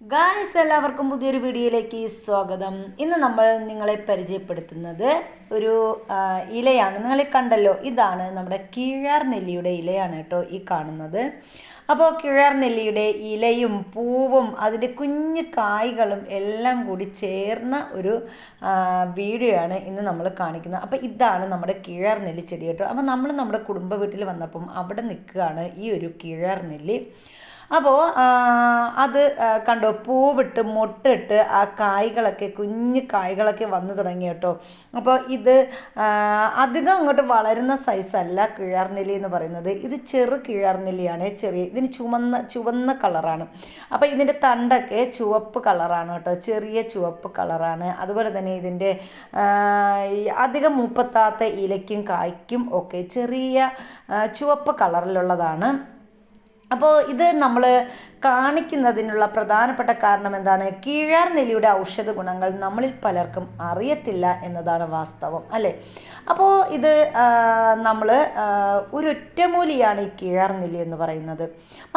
Guys എല്ലാവർക്കും പുതിയൊരു വീഡിയോയിലേക്ക് സ്വാഗതം. ഇന്ന് നമ്മൾ നിങ്ങളെ പരിചയപ്പെടുത്തുന്നത് ഒരു ഇലയാണ്. നിങ്ങളെ കണ്ടല്ലോ ഇതാണ് നമ്മുടെ കീഴാർ നെല്ലിയുടെ ഇലയാണ് കേട്ടോ ഈ കാണുന്നത്. അപ്പോൾ കിഴാർ നെല്ലിയുടെ ഇലയും പൂവും അതിന്റെ കുഞ്ഞു കായ്കളും എല്ലാം കൂടി ചേർന്ന ഒരു വീഡിയോ ആണ് ഇന്ന് നമ്മൾ കാണിക്കുന്നത്. അപ്പോൾ ഇതാണ് നമ്മുടെ കീഴാർ നെല്ലി ചെടി കേട്ടോ. അപ്പോൾ നമ്മൾ നമ്മുടെ കുടുംബ വീട്ടിൽ വന്നപ്പം അവിടെ നിൽക്കുകയാണ് ഈ ഒരു കീഴാർ നെല്ലി. അപ്പോൾ അത് കണ്ടോ പൂവിട്ട് മുട്ടിട്ട് ആ കായ്കളൊക്കെ കുഞ്ഞു കായ്കളൊക്കെ വന്നു തുടങ്ങി കേട്ടോ. അപ്പോൾ ഇത് അധികം അങ്ങോട്ട് വളരുന്ന സൈസല്ല കിഴാർനെല്ലി എന്ന് പറയുന്നത്. ഇത് ചെറു കിഴാർനെല്ലിയാണ് ചെറിയ ഇതിന് ചുവന്ന ചുവന്ന കളറാണ് അപ്പോൾ ഇതിന്റെ തണ്ടൊക്കെ ചുവപ്പ് കളറാണ് കേട്ടോ ചെറിയ ചുവപ്പ് കളറാണ് അതുപോലെ തന്നെ ഇതിന്റെ അധികം മൂപ്പത്താത്ത ഇലയ്ക്കും കായ്ക്കും ഒക്കെ ചെറിയ ചുവപ്പ് കളറിലുള്ളതാണ് അപ്പോൾ ഇത് നമ്മൾ കാണിക്കുന്നതിനുള്ള പ്രധാനപ്പെട്ട കാരണം എന്താണ്? കീഴാർനെല്ലിയുടെ ഔഷധ ഗുണങ്ങൾ നമ്മളിൽ പലർക്കും അറിയത്തില്ല എന്നതാണ് വാസ്തവം അല്ലേ? അപ്പോൾ ഇത് നമ്മൾ ഒരൊറ്റമൂലിയാണ് ഈ കീഴാർനെല്ലി എന്ന് പറയുന്നത്.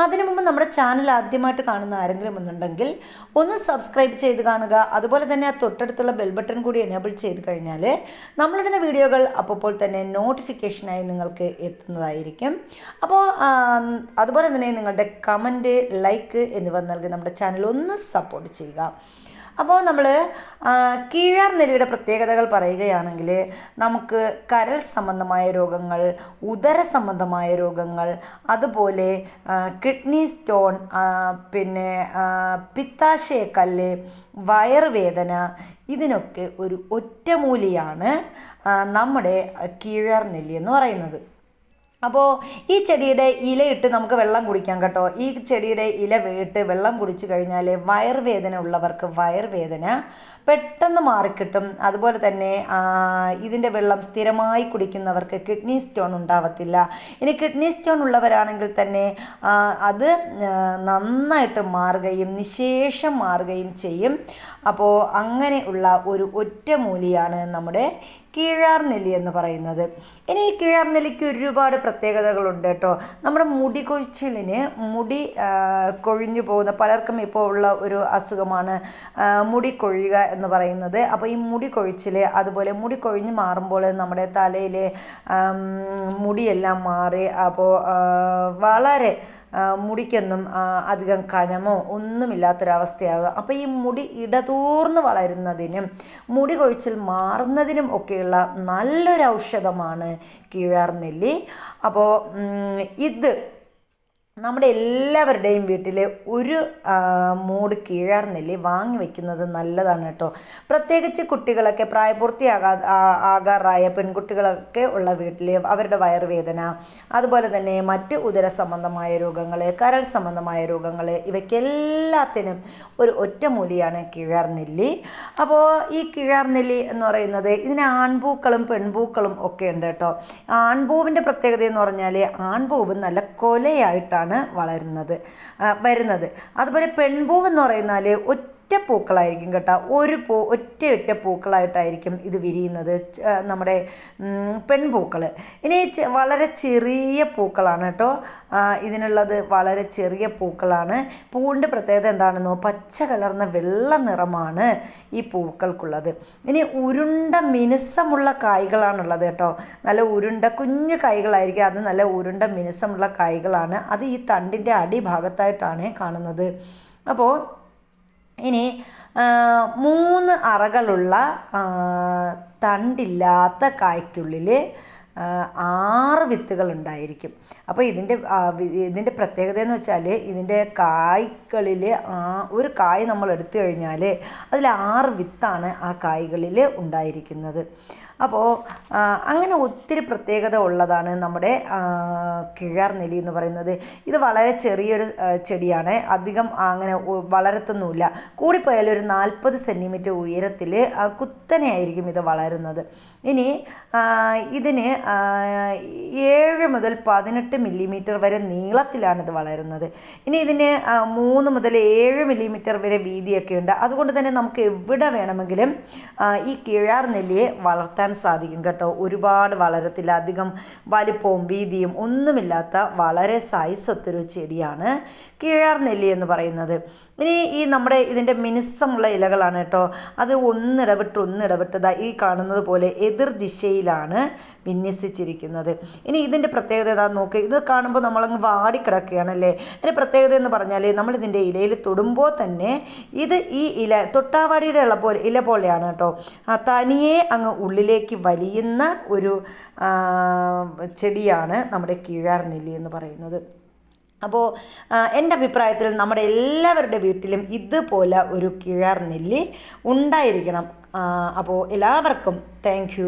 അതിനു മുമ്പ് നമ്മുടെ ചാനൽ ആദ്യമായിട്ട് കാണുന്ന ആരെങ്കിലും ഒന്നുണ്ടെങ്കിൽ ഒന്ന് സബ്സ്ക്രൈബ് ചെയ്ത് കാണുക. അതുപോലെ തന്നെ ആ തൊട്ടടുത്തുള്ള ബെൽ ബട്ടൺ കൂടി എനേബിൾ ചെയ്ത് കഴിഞ്ഞാൽ നമ്മളിടുന്ന വീഡിയോകൾ അപ്പോൾ തന്നെ നോട്ടിഫിക്കേഷനായി നിങ്ങൾക്ക് എത്തുന്നതായിരിക്കും. അപ്പോൾ അതുപോലെ തന്നെ നിങ്ങളുടെ കമന്റ് ലൈക്ക് എന്നിവ നൽകി നമ്മുടെ ചാനൽ ഒന്ന് സപ്പോർട്ട് ചെയ്യുക. അപ്പോൾ നമ്മൾ കീഴാർ നെല്ലിയുടെ പ്രത്യേകതകൾ പറയുകയാണെങ്കിൽ നമുക്ക് കരൾ സംബന്ധമായ രോഗങ്ങൾ ഉദര സംബന്ധമായ രോഗങ്ങൾ അതുപോലെ കിഡ്നി സ്റ്റോൺ പിന്നെ പിത്താശയക്കല്ല് വയറുവേദന ഇതിനൊക്കെ ഒരു ഒറ്റമൂലിയാണ് നമ്മുടെ കീഴാർ നെല്ലി എന്ന് പറയുന്നത്. അപ്പോൾ ഈ ചെടിയുടെ ഇലയിട്ട് നമുക്ക് വെള്ളം കുടിക്കാം കേട്ടോ. ഈ ചെടിയുടെ ഇല വീട്ട് വെള്ളം കുടിച്ചു കഴിഞ്ഞാൽ വയർവേദന ഉള്ളവർക്ക് വയർവേദന പെട്ടെന്ന് മാറിക്കിട്ടും. അതുപോലെ തന്നെ ഇതിന്റെ വെള്ളം സ്ഥിരമായി കുടിക്കുന്നവർക്ക് കിഡ്നി സ്റ്റോൺ ഉണ്ടാവത്തില്ല. ഇനി കിഡ്നി സ്റ്റോൺ ഉള്ളവരാണെങ്കിൽ തന്നെ അത് നന്നായിട്ട് മാറുകയും നിശേഷം മാറുകയും ചെയ്യും. അപ്പോൾ അങ്ങനെയുള്ള ഒരു ഒറ്റമൂലിയാണ് നമ്മുടെ കീഴാർ നെല്ലി എന്ന് പറയുന്നത്. ഇനി ഈ കീഴാർ നെല്ലിക്ക് ഒരുപാട് പ്രത്യേകതകളുണ്ട് കേട്ടോ. നമ്മുടെ മുടി കൊഴിച്ചിലിന് മുടി കൊഴിഞ്ഞു പോകുന്ന പലർക്കും ഇപ്പോൾ ഉള്ള ഒരു അസുഖമാണ് മുടി കൊഴിയുക എന്ന് പറയുന്നത്. അപ്പോൾ ഈ മുടി കൊഴിച്ചിൽ അതുപോലെ മുടി കൊഴിഞ്ഞ് മാറുമ്പോൾ നമ്മുടെ തലയിലെ മുടിയെല്ലാം മാറി അപ്പോൾ വളരെ മുടിക്കൊന്നും അധികം കനമോ ഒന്നുമില്ലാത്തൊരവസ്ഥയാകുക അപ്പോൾ ഈ മുടി ഇടതൂർന്ന് വളരുന്നതിനും മുടി കൊഴിച്ചിൽ മാറുന്നതിനും ഒക്കെയുള്ള നല്ലൊരു ഔഷധമാണ് കീഴാർ നെല്ലി അപ്പോൾ ഇത് നമ്മുടെ എല്ലാവരുടെയും വീട്ടിൽ ഒരു മൂട് കീഴാർന്നില്ലേ വാങ്ങി വെക്കുന്നത് നല്ലതാണ് കേട്ടോ. പ്രത്യേകിച്ച് കുട്ടികളൊക്കെ പ്രായപൂർത്തിയാകാ ആകാറായ പെൺകുട്ടികളൊക്കെ ഉള്ള വീട്ടിൽ അവരുടെ വയറുവേദന അതുപോലെ തന്നെ മറ്റ് ഉദര സംബന്ധമായ രോഗങ്ങൾ കരൾ സംബന്ധമായ രോഗങ്ങൾ ഇവയ്ക്കെല്ലാത്തിനും ഒരു ഒറ്റമൂലിയാണ് കീഴാർ നെല്ലി അപ്പോൾ ഈ കീഴാർനെല്ലി എന്ന് പറയുന്നത് ഇതിന് ആൺപൂക്കളും പെൺപൂക്കളും ഒക്കെ ഉണ്ട് കേട്ടോ. ആൺപൂവിന്റെ പ്രത്യേകത എന്ന് പറഞ്ഞാൽ ആൺപൂവ് നല്ല കൊലയായിട്ടാണ് വളരുന്നത്. ആ, വരുന്നത്. അതുപോലെ പെൺപൂവ് എന്ന് പറയുന്നാൽ പൂക്കളായിരിക്കും കേട്ടോ. ഒരു പൂ ഒറ്റ ഒറ്റ പൂക്കളായിട്ടായിരിക്കും ഇത് വിരിയുന്നത്. നമ്മുടെ പെൺപൂക്കൾ ഇനി വളരെ ചെറിയ പൂക്കളാണ് കേട്ടോ. ഇതിനുള്ളത് വളരെ ചെറിയ പൂക്കളാണ്. പൂവിന്റെ പ്രത്യേകത എന്താണെന്നോ പച്ച കലർന്ന വെള്ള നിറമാണ് ഈ പൂക്കൾക്കുള്ളത്. ഇനി ഉരുണ്ട മിനുസമുള്ള കായ്കളാണുള്ളത് കേട്ടോ. നല്ല ഉരുണ്ട കുഞ്ഞു കായ്കളായിരിക്കും. അത് നല്ല ഉരുണ്ട മിനുസമുള്ള കായ്കളാണ്. അത് ഈ തണ്ടിന്റെ അടിഭാഗത്തായിട്ടാണ് കാണുന്നത്. അപ്പോൾ ഇനി മൂന്ന് അറകളുള്ള തണ്ടില്ലാത്ത കായ്ക്കുള്ളിൽ ആറ് വിത്തുകൾ ഉണ്ടായിരിക്കും. അപ്പോൾ ഇതിന്റെ ഇതിന്റെ പ്രത്യേകത എന്ന് വെച്ചാൽ ഇതിന്റെ കായ്കളിൽ ഒരു കായ് നമ്മൾ എടുത്തു കഴിഞ്ഞാൽ അതിൽ ആറ് വിത്താണ് ആ കായ്കളിൽ ഉണ്ടായിരിക്കുന്നത്. അപ്പോൾ അങ്ങനെ ഒത്തിരി പ്രത്യേകത ഉള്ളതാണ് നമ്മുടെ കിഴാർനെലി കിഴാർ എന്ന് പറയുന്നത്. ഇത് വളരെ ചെറിയൊരു ചെടിയാണ്. അധികം അങ്ങനെ വളരത്തൊന്നുമില്ല. കൂടിപ്പോയാൽ ഒരു നാൽപ്പത് സെന്റിമീറ്റർ ഉയരത്തിൽ കുത്തനെയായിരിക്കും ഇത് വളരുന്നത്. ഇനി ഇതിന് ഏഴ് മുതൽ പതിനെട്ട് മില്ലിമീറ്റർ വരെ നീളത്തിലാണ് ഇത് വളരുന്നത്. ഇനി ഇതിന് മൂന്ന് മുതൽ ഏഴ് മില്ലിമീറ്റർ വരെ വീതിയൊക്കെ ഉണ്ട് അതുകൊണ്ട് തന്നെ നമുക്ക് എവിടെ വേണമെങ്കിലും ഈ കിഴാർ നെല്ലിയെ വളർത്താൻ സാധിക്കും കേട്ടോ. ഒരുപാട് വളരത്തില്ല അധികം വലിപ്പവും വീതിയും ഒന്നുമില്ലാത്ത വളരെ സൈസ് ഒത്തൊരു ചെടിയാണ് കിഴാർ നെല്ലി എന്ന് പറയുന്നത്. ഇനി ഈ നമ്മുടെ ഇതിന്റെ മിനുസമുള്ള ഇലകളാണ് കേട്ടോ. അത് ഒന്നിടവിട്ട് ഒന്നിടവിട്ട് ഈ കാണുന്നത് പോലെ എതിർ ദിശയിലാണ് വിന്യസിച്ചിരിക്കുന്നത്. ഇനി ഇതിന്റെ പ്രത്യേകത ഏതാ നോക്ക്. ഇത് കാണുമ്പോൾ നമ്മളങ്ങ് വാടിക്കിടക്കുകയാണല്ലേ അതിന്റെ പ്രത്യേകത എന്ന് പറഞ്ഞാൽ നമ്മളിതിന്റെ ഇലയിൽ തൊടുമ്പോൾ തന്നെ ഇത് ഈ ഇല തൊട്ടാവാടിയുടെ ഇല പോലെ ഇല പോലെയാണ് കേട്ടോ. തനിയെ അങ്ങ് ഉള്ളിലേക്ക് വലിയുന്ന ഒരു ചെടിയാണ് നമ്മുടെ കീഴാർ നെല്ലി എന്ന് പറയുന്നത്. അപ്പോൾ എന്റെ അഭിപ്രായത്തിൽ നമ്മുടെ എല്ലാവരുടെ വീട്ടിലും ഇതുപോലെ ഒരു കിഴാർ നെല്ലി ഉണ്ടായിരിക്കണം. അപ്പോൾ എല്ലാവർക്കും താങ്ക്